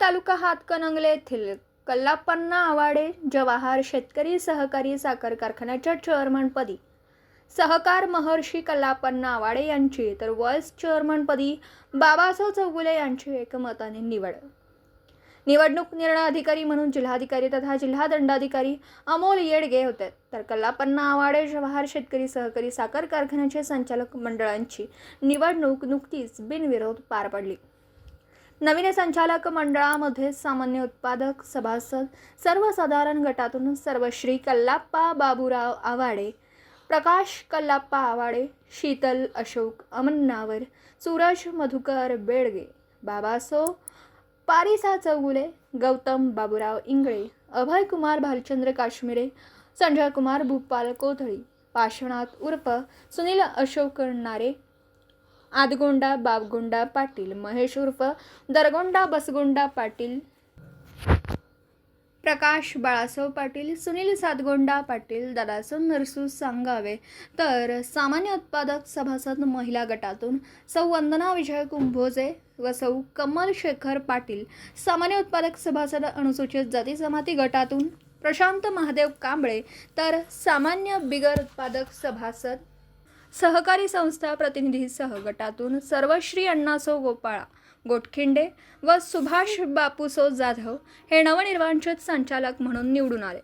तालुका हातकणंगले येथील कल्लापन्ना आवाडे जवाहर शेतकरी सहकारी साखर कारखान्याच्या चेअरमनपदी सहकार महर्षी कल्लापन्ना आवाडे यांची तर व्हाईस चेअरमनपदी बाबासाहेब चौगुले यांची एकमताने निवड. निवडणूक निर्णय अधिकारी म्हणून जिल्हाधिकारी तथा जिल्हा दंडाधिकारी अमोल येडगे होते. तर कल्लापन्ना आवाडे जवाहर शेतकरी सहकारी साखर कारखान्याचे संचालक मंडळांची निवडणूक नुकतीच बिनविरोध पार पडली. नवीन संचालक मंडळामध्ये सामान्य उत्पादक सभासद सर्वसाधारण गटातून सर्वश्री कल्लाप्पा बाबूराव आवाडे प्रकाश कल्लाप्पा आवाडे शीतल अशोक अमन्नावर सूरज मधुकर बेडगे बाबासो पारिसा चौगुले गौतम बाबूराव इंगळे अभय कुमार भालचंद्र काश्मीरे संजय कुमार भूपाल कोथळी पाषणात उर्फ सुनील अशोक नारे आदगोंडा बाबगोंडा पाटील महेश उर्फ दरगोंडा बसगोंडा पाटील प्रकाश बाळासव पाटील सुनील सातगोंडा पाटील दादासो नरसू सांगावे. तर सामान्य उत्पादक सभासद महिला गटातून सौ वंदना विजय कुंभोजे व सौ कमल शेखर पाटील सामान्य उत्पादक सभासद अनुसूचित जाती जमाती गटातून प्रशांत महादेव कांबळे तर सामान्य बिगर उत्पादक सभासद सहकारी संस्था प्रतिनिधीसह गटातून सर्वश्री अण्णासो गोपाळा गोटखिंडे व सुभाष बापूसो जाधव हे नवनिर्वाचित संचालक म्हणून निवडून आले.